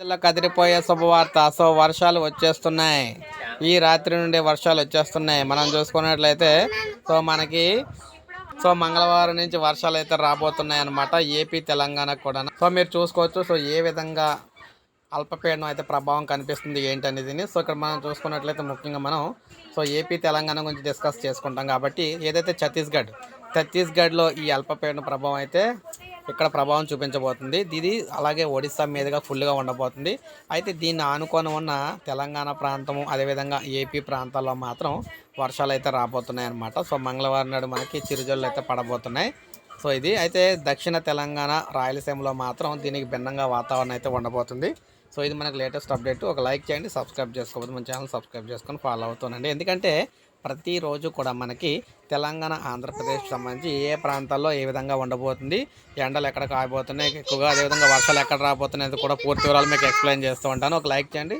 జిల్లా కదిరిపోయే శుభవార్త సో వర్షాలు వచ్చేస్తున్నాయి. ఈ రాత్రి నుండి వర్షాలు వచ్చేస్తున్నాయి. మనం చూసుకున్నట్లయితే సో మనకి సో మంగళవారం నుంచి వర్షాలు అయితే రాబోతున్నాయి అన్నమాట. ఏపీ తెలంగాణ కూడా. సో మీరు చూసుకోవచ్చు సో ఏ విధంగా అల్పపీడనం అయితే ప్రభావం కనిపిస్తుంది ఏంటి అనేది సో ఇక్కడ మనం చూసుకున్నట్లయితే ముఖ్యంగా మనం సో ఏపీ తెలంగాణ గురించి డిస్కస్ చేసుకుంటాం కాబట్టి ఏదైతే ఛత్తీస్గఢ్ ఛత్తీస్గఢ్లో ఈ అల్పపీడన ప్రభావం అయితే ఇక్కడ ప్రభావం చూపించబోతుంది. ఇది అలాగే ఒడిస్సా మీదుగా ఫుల్గా ఉండబోతుంది. అయితే దీన్ని ఆనుకొని ఉన్న తెలంగాణ ప్రాంతము అదేవిధంగా ఏపీ ప్రాంతాల్లో మాత్రం వర్షాలు అయితే రాబోతున్నాయి అన్నమాట. సో మంగళవారం నాడు మనకి చిరుజల్లు అయితే పడబోతున్నాయి. సో ఇది అయితే దక్షిణ తెలంగాణ రాయలసీమలో మాత్రం దీనికి భిన్నంగా వాతావరణం అయితే ఉండబోతుంది. సో ఇది మనకి లేటెస్ట్ అప్డేట్. ఒక లైక్ చేయండి సబ్స్క్రైబ్ చేసుకోకపోతే మన ఛానల్ సబ్స్క్రైబ్ చేసుకొని ఫాలో అవుతానండి ఎందుకంటే ప్రతిరోజు కూడా మనకి తెలంగాణ ఆంధ్రప్రదేశ్ సంబంధించి ఏ ప్రాంతాల్లో ఏ విధంగా ఉండబోతుంది ఎండలు ఎక్కడ కాయబోతున్నాయి ఎక్కువగా అదేవిధంగా వర్షాలు ఎక్కడ రాబోతున్నాయి అది కూడా పూర్తి వివరాలు మీకు ఎక్స్ప్లెయిన్ చేస్తూ ఉంటాను. ఒక లైక్ చేయండి.